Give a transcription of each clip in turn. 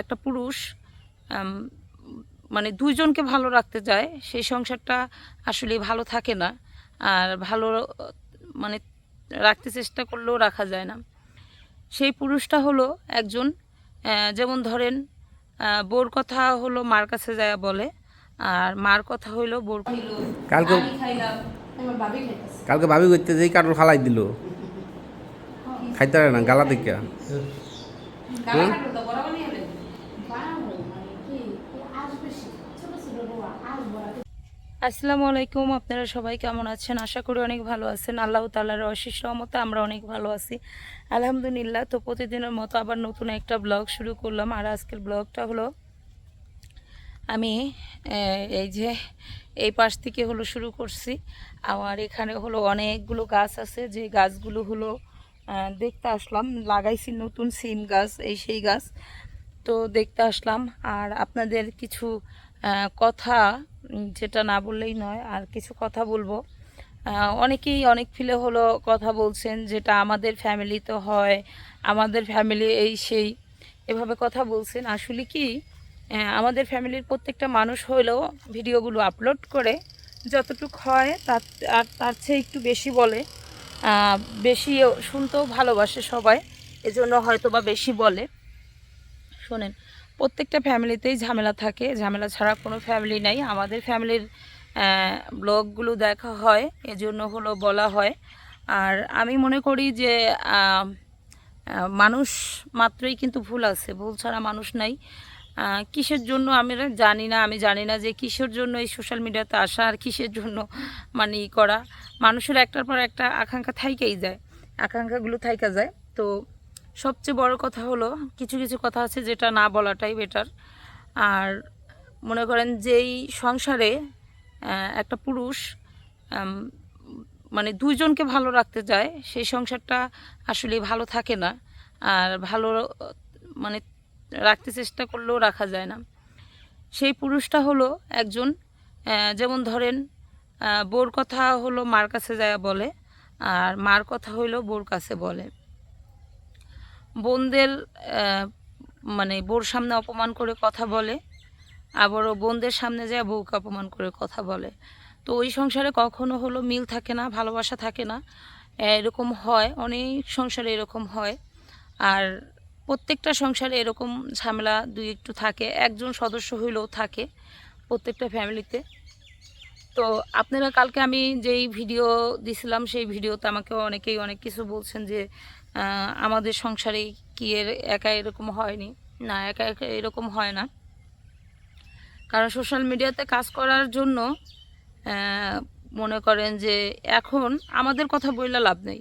একটা পুরুষ মানে দুইজনকে ভালো রাখতে যায় সেই সংসারটা আসলে ভালো থাকে না। আর ভালো মানে রাখতে চেষ্টা করলেও রাখা যায় না। সেই পুরুষটা হলো একজন যেমন ধরেন বোর কথা হলো মার কাছে যায় বলে আর মার কথা হইল বোর কালকে কালকে ভাবি করতে যেই কারোর ফালাই দিল। খাইতে না গালা দেখে আসসালামু আলাইকুম, আপনারা সবাই কেমন আছেন? আশা করি অনেক ভালো আছেন। আল্লাহ তাল্লাহর অশেষ রহমতে আমরা অনেক ভালো আছি। আলহামদুলিল্লাহ, তো প্রতিদিনের মতো আবার নতুন একটা ব্লগ শুরু করলাম। আর আজকের ব্লগটা হলো, আমি এই যে, এই পাশ থেকে হলো শুরু করছি। আমার এখানে হলো অনেকগুলো গাছ আছে। যে গাছগুলো হলো দেখতে আসলাম। লাগাইছি নতুন সিম গাছ, এই সেই গাছ। তো দেখতে আসলাম। আর আপনাদের কিছু কথা যেটা না বললেই নয়, আর কিছু কথা বলব। অনেকেই অনেক ফিলে হলো কথা বলছেন, যেটা আমাদের ফ্যামিলি তো হয়, আমাদের ফ্যামিলি এই সেই, এভাবে কথা বলছেন। আসলে কি আমাদের ফ্যামিলির প্রত্যেকটা মানুষ হলেও ভিডিওগুলো আপলোড করে, যতটুক হয় তার, আর তার চেয়ে একটু বেশি বলে। বেশি শুনতেও ভালোবাসে সবাই, এজন্য হয়তো বা বেশি বলে। শোনেন, প্রত্যেকটা ফ্যামিলিতেই ঝামেলা থাকে, ঝামেলা ছাড়া কোনো ফ্যামিলি নাই। আমাদের ফ্যামিলির ব্লগগুলো দেখা হয়, এজন্য হলো বলা হয়। আর আমি মনে করি যে মানুষ মাত্রই কিন্তু ভুল আছে, ভুল ছাড়া মানুষ নাই। কিসের জন্য আমি জানি না, আমি জানি না যে কিসের জন্য এই সোশ্যাল মিডিয়াতে আসা আর কিসের জন্য মানে ই করা। মানুষের একটার পর একটা আকাঙ্ক্ষা থাইকেই যায়, আকাঙ্ক্ষাগুলো থাইকা যায়। তো সবচেয়ে বড় কথা হলো, কিছু কিছু কথা আছে যেটা না বলাটাই বেটার আর মনে করেন যেই সংসারে একটা পুরুষ মানে দুইজনকে ভালো রাখতে যায়, সেই সংসারটা আসলে ভালো থাকে না। আর ভালো মানে রাখতে চেষ্টা করলেও রাখা যায় না। সেই পুরুষটা হলো একজন যেমন ধরেন বোর কথা হলো মার কাছে যায় বলে, আর মার কথা হইল বোর কাছে বলে। বোনদের মানে বোর সামনে অপমান করে কথা বলে, আবারও বোনদের সামনে যায় বউকে অপমান করে কথা বলে। তো ওই সংসারে কখনো হলো মিল থাকে না, ভালোবাসা থাকে না। এরকম হয়, অনেক সংসারে এরকম হয়। আর প্রত্যেকটা সংসারে এরকম ঝামেলা দুই একটু থাকে, একজন সদস্য হইলেও থাকে প্রত্যেকটা ফ্যামিলিতে। তো আপনারা কালকে আমি যেই ভিডিও দিছিলাম, সেই ভিডিওতে আমাকে অনেকেই অনেক কিছু বলছেন যে আমাদের সংসারে কি এর একা এরকম হয়নি? না, একা একা এরকম হয় না। কারণ সোশ্যাল মিডিয়াতে কাজ করার জন্য মনে করেন যে এখন আমাদের কথা বললে লাভ নেই।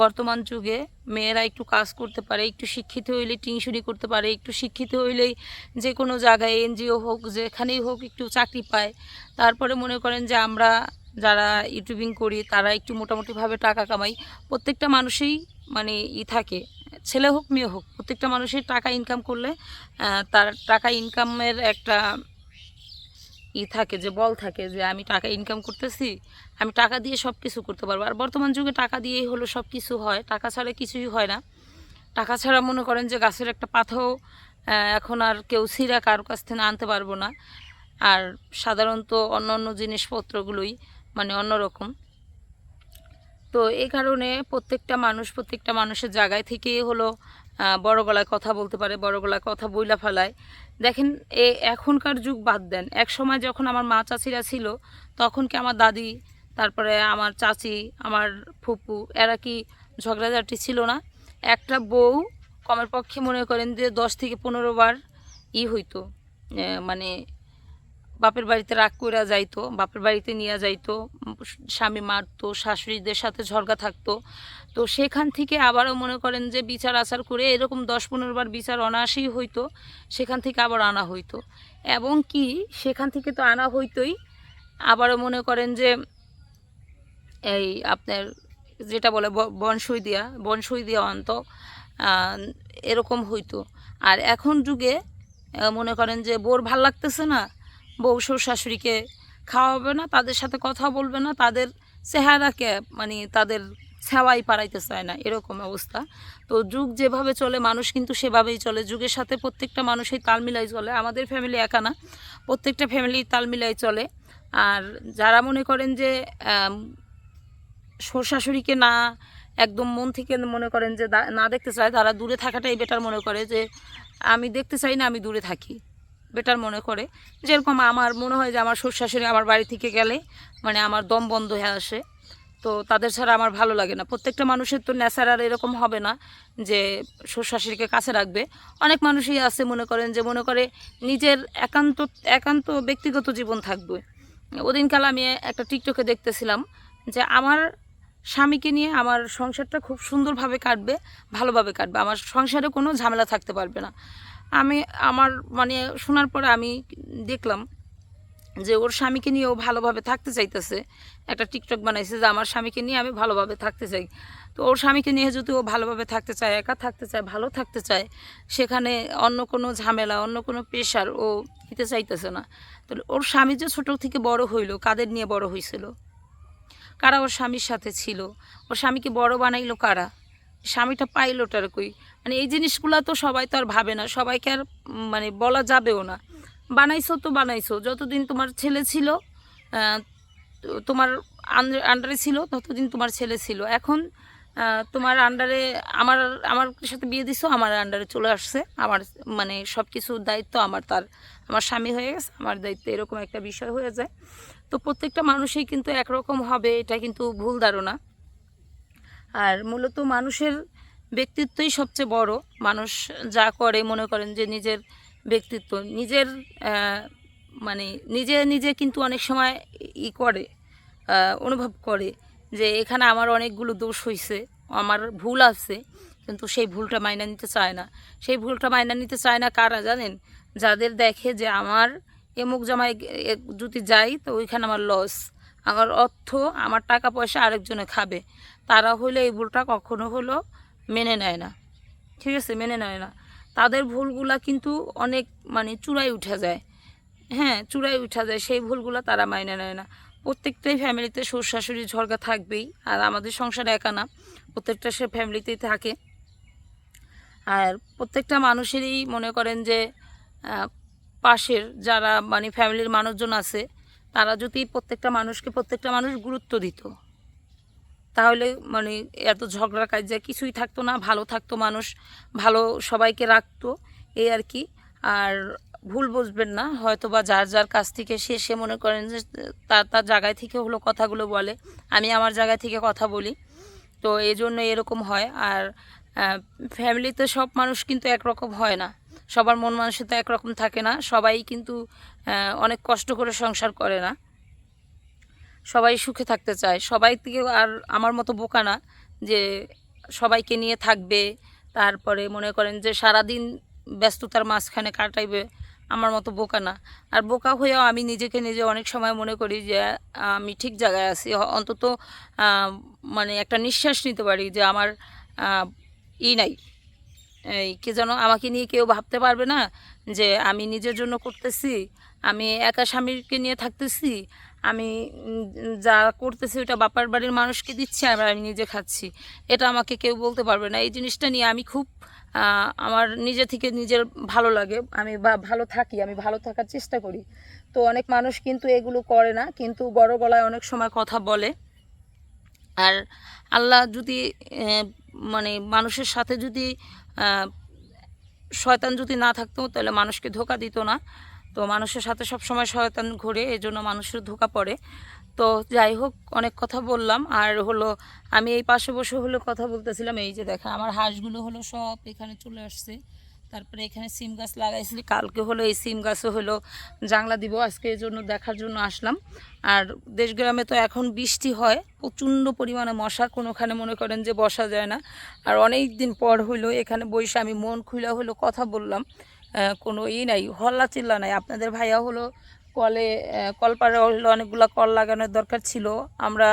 বর্তমান যুগে মেয়েরা একটু কাজ করতে পারে, একটু শিক্ষিত হইলে টিউশনি করতে পারে, একটু শিক্ষিত হইলেই যে কোনো জায়গায় এনজিও হোক, যেখানেই হোক একটু চাকরি পায়। তারপরে মনে করেন যে আমরা যারা ইউটিউবিং করি, তারা একটু মোটামুটিভাবে টাকা কামাই। প্রত্যেকটা মানুষই মানে ই থাকে, ছেলে হোক, মেয়ে হোক, প্রত্যেকটা মানুষের টাকা ইনকাম করলে তার টাকা ইনকামের একটা ই থাকে যে বল থাকে যে আমি টাকা ইনকাম করতেছি, আমি টাকা দিয়ে সব কিছু করতে পারব। আর বর্তমান যুগে টাকা দিয়েই হলো সব কিছু হয়, টাকা ছাড়া কিছুই হয় না। টাকা ছাড়া মনে করেন যে গাছের একটা পাথাও এখন আর কেউ ছিঁড়া কারও কাছ থেকে আনতে পারব না। আর সাধারণত অন্য অন্য জিনিসপত্রগুলোই মানে অন্যরকম। তো এই কারণে প্রত্যেকটা মানুষ প্রত্যেকটা মানুষের জায়গায় থেকেই হলো বড় গলায় কথা বলতে পারে, বড় গলায় কথা বইলা ফেলায়। দেখেন, এ এখনকার যুগ বাদ দেন। এক সময় যখন আমার মা চাচিরা ছিল, তখন কি আমার দাদি, তারপরে আমার চাচি, আমার ফুপু, এরা কি ঝগড়াঝাটি ছিল না? একটা বউ কমের পক্ষে মনে করেন যে দশ থেকে পনেরো বার ই হইতো মানে বাপের বাড়িতে রাগ কইরা যাইতো, বাপের বাড়িতে নিয়ে যাইতো, স্বামী মারতো, শাশুড়িদের সাথে ঝগড়া থাকতো। তো সেখান থেকে আবারও মনে করেন যে বিচার আচার করে এরকম দশ পনেরো বার বিচার অনায়াসেই হইতো, সেখান থেকে আবার আনা হইতো। এবং কি, সেখান থেকে তো আনা হইতোই, আবারও মনে করেন যে এই আপনার যেটা বলে বনসই দিয়া বনসই দিয়া অন্ত এরকম হইতো। আর এখন যুগে মনে করেন যে বোর ভালো লাগতেছে না বউ শ্বশুর শাশুড়িকে খাওয়াবে না তাদের সাথে কথা বলবে না তাদের চেহারাকে মানে তাদের সেওয়াই পারাইতে চায় না এরকম অবস্থা। তো যুগ যেভাবে চলে মানুষ কিন্তু সেভাবেই চলে। যুগের সাথে প্রত্যেকটা মানুষই তাল মিলাই চলে আমাদের ফ্যামিলি একা না প্রত্যেকটা ফ্যামিলি তাল মিলাই চলে। আর যারা মনে করেন যে আম, শ্বশুর শাশুড়িকে না একদম মন থেকে মনে করেন যে না দেখতে চায় তারা দূরে থাকাটাই বেটার মনে করে যে আমি দেখতে চাই না আমি দূরে থাকি। বেটার মনে করে। যেরকম আমার মনে হয় যে আমার শ্বশুর শাশুড়ি আমার বাড়ি থেকে গেলে মানে আমার দম বন্ধ হয়ে আসে। তো তাদের ছাড়া আমার ভালো লাগে না। প্রত্যেকটা মানুষের তো ন্যাচারাল এরকম হবে না যে শ্বশুর শাশুড়িকে কাছে রাখবে। অনেক মানুষই আছে মনে করেন যে মনে করে নিজের একান্ত একান্ত ব্যক্তিগত জীবন থাকবে। ওদিনকাল আমি একটা টিকটকে দেখতেছিলাম যে আমার স্বামীকে নিয়ে আমার সংসারটা খুব সুন্দরভাবে কাটবে, ভালোভাবে কাটবে। আমার সংসারে কোনো ঝামেলা থাকতে পারবে না। আমি আমার মানে শোনার পরে আমি দেখলাম যে ওর স্বামীকে নিয়ে ও ভালোভাবে থাকতে চাইতেছে। একটা টিকটক বানাইছে যে আমার স্বামীকে নিয়ে আমি ভালোভাবে থাকতে চাই। তো ওর স্বামীকে নিয়ে যদি ও ভালোভাবে থাকতে চায়, একা থাকতে চায়, ভালো থাকতে চায়, সেখানে অন্য কোনো ঝামেলা, অন্য কোনো প্রেশার ও নিতে চাইতেছে না। তো ওর স্বামী যে ছোটো থেকে বড় হইল, কাদের নিয়ে বড় হয়েছিল কারা ওর স্বামীর সাথে ছিল? ওর স্বামীকে বড় বানাইলো কারা? স্বামীটা পাইলোটার কই। মানে এই জিনিসগুলো তো সবাই তো আর ভাবে না, সবাইকে আর মানে বলা যাবেও না। বানাইছো তো বানাইছো, যতদিন তোমার ছেলে ছিল তোমার আন্ডারে ছিল, ততদিন তোমার ছেলে ছিল। এখন তোমার আন্ডারে আমার আমার সাথে বিয়ে দিছো, আমার আন্ডারে চলে আসছে। আমার মানে সব কিছুর দায়িত্ব আমার, তার, আমার স্বামী হয়ে গেছে, আমার দায়িত্ব এরকম একটা বিষয় হয়ে যায়। তো প্রত্যেকটা মানুষই কিন্তু একরকম হবে এটা কিন্তু ভুল ধারণা। আর মূলত মানুষের ব্যক্তিত্বই সবচেয়ে বড়। মানুষ যা করে মনে করেন যে নিজের ব্যক্তিত্ব। নিজের মানে নিজে নিজে কিন্তু অনেক সময় ই করে অনুভব করে যে এখানে আমার অনেকগুলো দোষ হয়েছে আমার ভুল আছে, কিন্তু সেই ভুলটা মাইনা নিতে চায় না। সেই ভুলটা মাইনা নিতে চায় না কারা জানেন? যাদের দেখে যে আমার এমুক জামায় যদি যাই তো ওইখানে আমার লস আমার অর্থ আমার টাকা পয়সা আরেকজনে খাবে। তারা হলে এই ভুলটা কখনো হলো মেনে নেয় না। ঠিক আছে? মেনে নেয় না। তাদের ভুলগুলা কিন্তু অনেক মানে চূড়ায় উঠে যায়। হ্যাঁ চূড়ায় উঠা যায়। সেই ভুলগুলো তারা মাইনে নেয় না। প্রত্যেকটাই ফ্যামিলিতে শ্বশুর শাশুড়ি ঝরগা থাকবেই। আর আমাদের সংসারে একা না। প্রত্যেকটা সে ফ্যামিলিতেই থাকে। আর প্রত্যেকটা মানুষেরই মনে করেন যে পাশের যারা মানে ফ্যামিলির মানুষজন আছে তারা যদি প্রত্যেকটা মানুষকে প্রত্যেকটা মানুষ গুরুত্ব দিত, তাহলে মানে এত ঝগড়া কাজে কিছুই থাকতো না, ভালো থাকতো মানুষ, ভালো সবাইকে রাখতো, এই আর কি। আর ভুল বুঝবেন না হয়তো বা যার যার কাছ থেকে সে সে মনে করেন যে তার তার জায়গায় থেকে হলো কথাগুলো বলে, আমি আমার জায়গা থেকে কথা বলি। তো এই জন্য এরকম হয়। আর ফ্যামিলিতে সব মানুষ কিন্তু একরকম হয় না। সবার মন মানসিকতা একরকম থাকে না, সবাই কিন্তু অনেক কষ্ট করে সংসার করে না। সবাই সুখে থাকতে চায়। সবাই থেকে আর আমার মতো বোকা না যে সবাইকে নিয়ে থাকবে, তারপরে মনে করেন যে সারাদিন ব্যস্ততার মাঝখানে কাটাইবে, আমার মতো বোকা না। আর বোকা হয়েও আমি নিজেকে নিজে অনেক সময় মনে করি যে, আমি ঠিক জায়গায় আছি। অন্তত মানে একটা নিঃশ্বাস নিতে পারি যে আমার ই নাই। এই কে যেন আমাকে নিয়ে কেউ ভাবতে পারবে না যে আমি নিজের জন্য করতেছি, আমি একা স্বামীকে নিয়ে থাকতেছি, আমি যা করতেছি ওটা বাপার বাড়ির মানুষকে দিচ্ছি, আর আমি নিজে খাচ্ছি। এটা আমাকে কেউ বলতে পারবে না। এই জিনিসটা নিয়ে আমি খুব আমার নিজে থেকে নিজের ভালো লাগে। আমি ভালো থাকি, আমি ভালো থাকার চেষ্টা করি। তো অনেক মানুষ কিন্তু এগুলো করে না, কিন্তু বড় গলায় অনেক সময় কথা বলে। আর আল্লাহ যদি মানে মানুষের সাথে যদি শয়তান যদি না থাকতো, তাহলে মানুষকে ধোকা দিত না। তো মানুষের সাথে সব সময় শয়তান ঘুরে এই জন্য মানুষের ধোকা পড়ে। তো যাই হোক, অনেক কথা বললাম। আর হলো, আমি এই পাশে বসে হলো কথা বলতেছিলাম। এই যে দেখা আমার হাঁসগুলো হলো সব এখানে চলে আসছে। তারপরে এখানে সিম গাছ লাগাইছিলি কালকে হলো এই সিম গাছও হলো। জাংলা দিব আজকে এই জন্য দেখার জন্য আসলাম। আর দেশগ্রামে তো এখন বৃষ্টি হয় প্রচণ্ড পরিমাণে মশা কোনোখানে মনে করেন যে বসা যায় না। আর অনেক দিন পর হইল এখানে বসে আমি মন খুলে হলো কথা বললাম। কোনো ই নাই হল্লা চিল্লা নাই। আপনাদের ভাইয়া হলো কলে আহ, কলপারে হলো অনেকগুলো কল লাগানোর দরকার ছিল। আমরা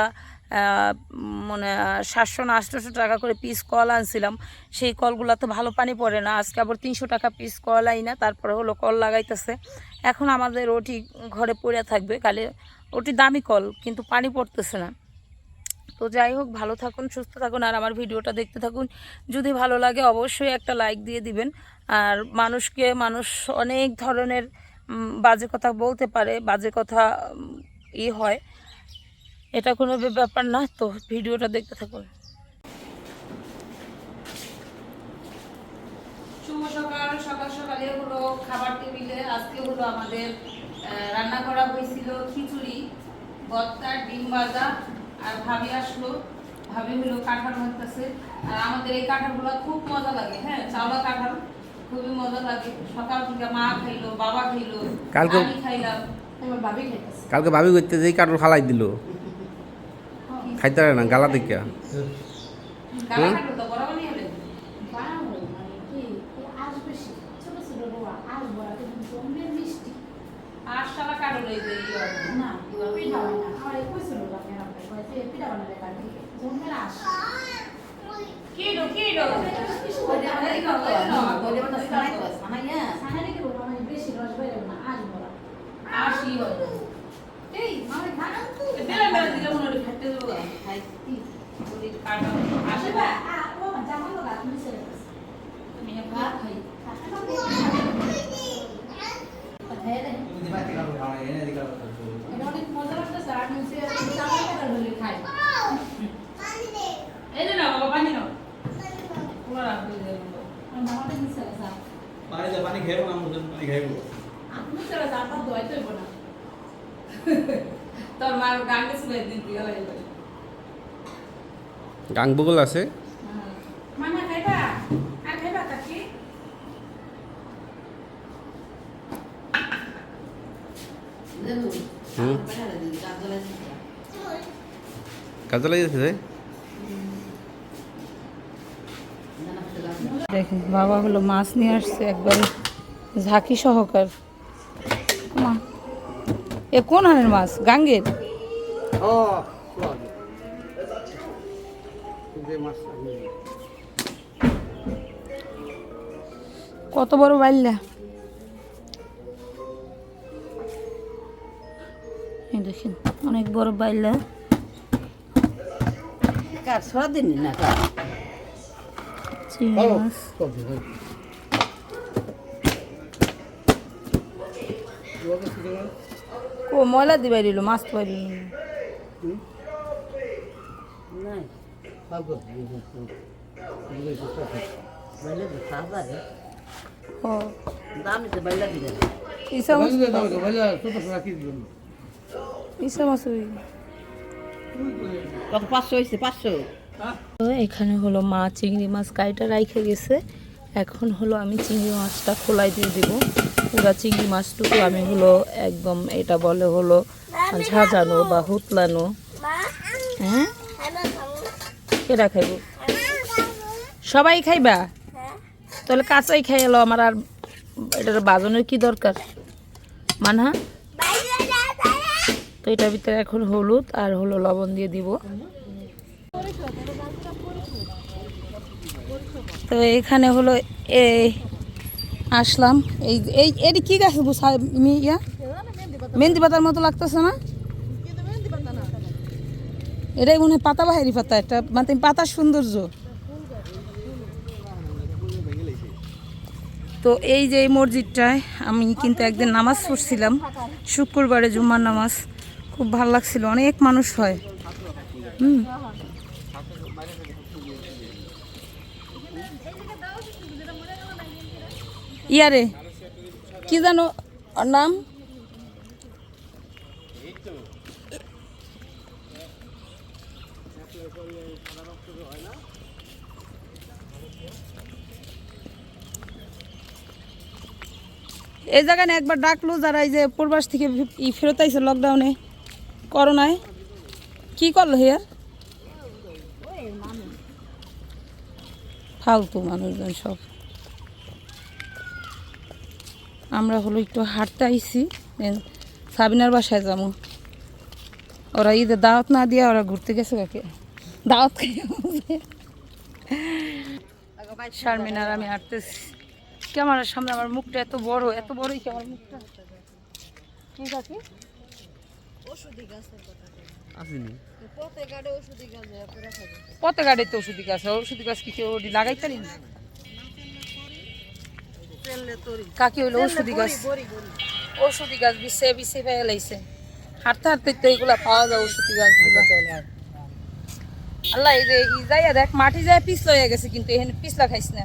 মানে সাতশো না আটশোশো টাকা করে পিস কল আনছিলাম। সেই কলগুলো তো ভালো পানি পড়ে না। আজকে আবার তিনশো টাকা পিস কল আই না, তারপরে হলো কল লাগাইতেছে। এখন আমাদের ওটি ঘরে পড়ে থাকবে কালে ওটি দামি কল, কিন্তু পানি পড়তেছে না। তো যাই হোক, ভালো থাকুন, সুস্থ থাকুন, আর আমার ভিডিওটা দেখতে থাকুন। যদি ভালো লাগে, অবশ্যই একটা লাইক দিয়ে দিবেন। আর মানুষকে, মানুষ অনেক ধরনের বাজে কথা বলতে পারে, বাজে কথা ই হয়। এটা কোনো ব্যাপার না তো ভিডিওটা দেখতে থাকুন। শুভ সকাল সকাল সকালে হলো খাবার টেবিলে আজকে হলো আমাদের রান্না করা হয়েছিল খিচুড়ি বত্তার ডিম ভাজা আর ভাবি আসলো। ভাবি হলো কাঁঠাল আর আমাদের এই কাঁঠালগুলো খুব মজা লাগে হ্যাঁ চাওলা কাঁঠাল খুবই মজা লাগে। সকাল থেকে মা খাইলো বাবা খাইলো আমি খাইলাম। আমার ভাবি খাইতেছে। কালকে ভাবি করতে যেই কাঠল ফালাই দিল। খাইতে না গালা দেখে গালা হুম? কাটলো তো বড় বানিয়ে হলে বানাবো কি কি আজ বেশি ছোট ছোট রোয়া আজ বড়া কিন্তু জমবে মিষ্টি আর সালা কাটলো এই যে না পিঠা না আমার এই কইছিল আপনি আমাকে কইছে পিঠা বানালে কাটি জমবে আস পানি আছে পানি দে পানি খাইব না মুখে পানি খাইব আপনি ছেড়ে দাও আপনার দোয়াই না তোর মার শুয়ে দিন হয়ে গাং বগল আছে? মামা খাইবা? আর খাইবা কাকি কাজে লাগিয়েছে যে? দেখেন বাবা হলো মাছ নিয়ে আসছে একবারে ঝাঁকি সহকার। এ কোন হানের মাছ? গাঙ্গের? কত বড় বাইল্লা দেখেন অনেক বড় বাইল্লা কার দিননি না কার? মাছ? ও ময়লা দিবাই দিল মাছ তো দিল নাই বাবু বাইলে তো সাদা রে। ও। দাম তো বাইলে দিলে ইসা মাছ ইসা মাছ পাঁচশো হয়েছে পাঁচশো? তো এখানে হলো মা চিংড়ি মাছ কাইটা রাইখে গেছে। এখন হলো আমি চিংড়ি মাছটা খোলাই দিয়ে দিব। পুরা চিংড়ি মাছটুকু আমি হলো একদম এটা বলে হলো ঝাঁঝানো বা হুতলানো। হ্যাঁ? কেটা খাইব? সবাই খাইবা? তাহলে কাঁচাই খাই এলো আমার আর এটার বাজানোর কি দরকার? মানহা? তো এটার ভিতরে এখন হলুদ আর হলো লবণ দিয়ে দিব। তো এখানে হলো এ, আসলাম। এই এই, এটি কী গাছ ইয়া? মেহেন্দি পাতার মতো লাগতেছে না? এটাই মনে হয় পাতা বাহারি পাতা, একটা মানে পাতার সৌন্দর্য। তো এই যে এই মসজিদটায় আমি কিন্তু একদিন নামাজ পড়ছিলাম, শুক্রবারে জুম্মার নামাজ। খুব ভালো লাগছিল, অনেক মানুষ হয়। হুম। ইয়ারে, কি জানো ওর নাম? এই জায়গায় একবার ডাকলো যারা এই যে পূর্বাস থেকে ফেরত আইছে লকডাউনে করোনায়। কি করল হেয়ার ফালতু মানুষজন সব। আমরা হলো একটু হাঁটতে আইছি এ, সাবিনার বাসায় যাব। ওরা ঈদের দাওয়াত না দিয়ে ওরা ঘুরতে গেছে কাকে? দাওয়াত শারমিনার আমি হাঁটতেছি। ক্যামেরার সামনে আমার মুখটা এত বড় এত বড়ই কি আমার মুখটা? কি কাকি? আসেনি। পথে গাড়িতে ওষুধি গাছ ওষুধি গাছ কি কেউ ওটি লাগাইতারি না? কাকি হইল ওষুধি গাছ। ওষুধি গাছ বিছে বিছে পেয়ে লাইছে হাঁটতে হাঁটতে তো এইগুলা পাওয়া যায় ওষুধি গাছগুলো। আল্লাহ এই যে ই যাইয়া দেখ মাটি যায় পিছলা হয়ে গেছে কিন্তু এখানে পিছলা খাইছে না।